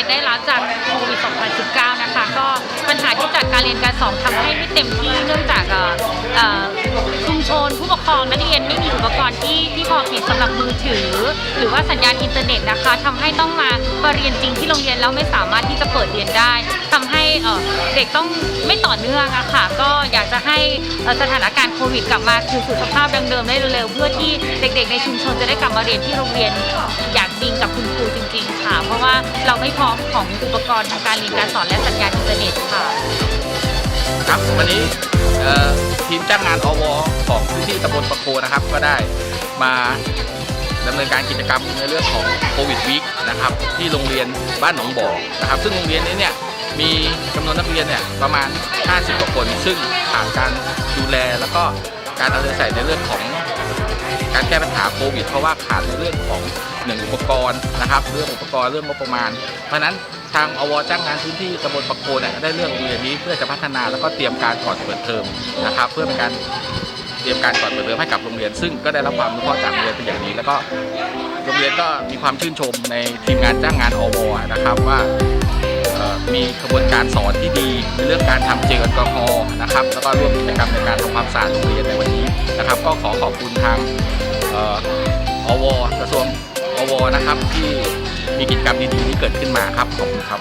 ตได้รับจากโควิด 2019 นะคะ ก็ปัญหาที่จากการเรียนการสอนทำให้ไม่เต็มที่เนื่องจากชุมชนผู้ปกครองนักเรียนไม่มีอุปกรณ์ที่ที่พอเพียงสำหรับมือถือ หรือว่าสัญญาณอินเทอร์เน็ตนะคะ ทำให้ต้องมาเรียนจริงที่โรงเรียนแล้วไม่สามารถที่จะเปิดเรียนได้ ทำให้เด็กต้องไม่ต่อเนื่องอะค่ะ ก็อยากจะให้สถานการณ์โควิดกลับมาคือสู่สภาพดังเดิมได้เร็วๆเพื่อที่เด็กๆ ในชุมชนจะได้กลับมาเรียนที่โรงเรียนอย่างจริง เราไม่พร้อมของอุปกรณ์ทางการเรียนการสอนและสัญญาณอินเทอร์เน็ตค่ะ ครับวันนี้เอ่อทีมจ้างงานอวของพื้นที่ตำบลประโคนนะครับ ก็ได้มาดำเนินการกิจกรรมในเรื่องของโควิดวีคนะครับที่โรงเรียนบ้านหนองบ่อนะครับ ซึ่งโรงเรียนนี้เนี่ยมีจำนวนนักเรียนเนี่ยประมาณ 50กว่าคน ซึ่งผ่านการดูแลแล้วก็ การเอาใจใส่ในเรื่องของการแก้ปัญหาโควิดเพราะว่าขาดในเรื่องของหนึ่งอุปกรณ์นะครับเรื่องอุปกรณ์เรื่องงบประมาณ เพราะฉะนั้นทางอวจ้างงานพื้นที่ตำบลปะโคนเนี่ยได้เรื่องโรงเรียนนี้เพื่อจะพัฒนาแล้วก็เตรียมการก่อนเปิดเทอมนะครับ เพื่อเป็นการเตรียมการก่อนเปิดเทอมให้กับโรงเรียน ซึ่งก็ได้รับความรู้ข้อจากโรงเรียนเป็นอย่างดีแล้วก็โรงเรียนก็มีความชื่นชมในทีมงานจ้างงานอวนะครับว่า มีกระบวนการสอนที่ดีในเรื่องการทำเจลแอลกอฮอล์นะครับแล้วก็ร่วมกิจกรรมในการทำความสะอาดโรงเรียนในวันนี้นะครับ ก็ขอขอบคุณทางเอ่ออวกระทรวงอวนะครับที่มีกิจกรรมดีๆนี้เกิดขึ้นมาครับขอบคุณครับ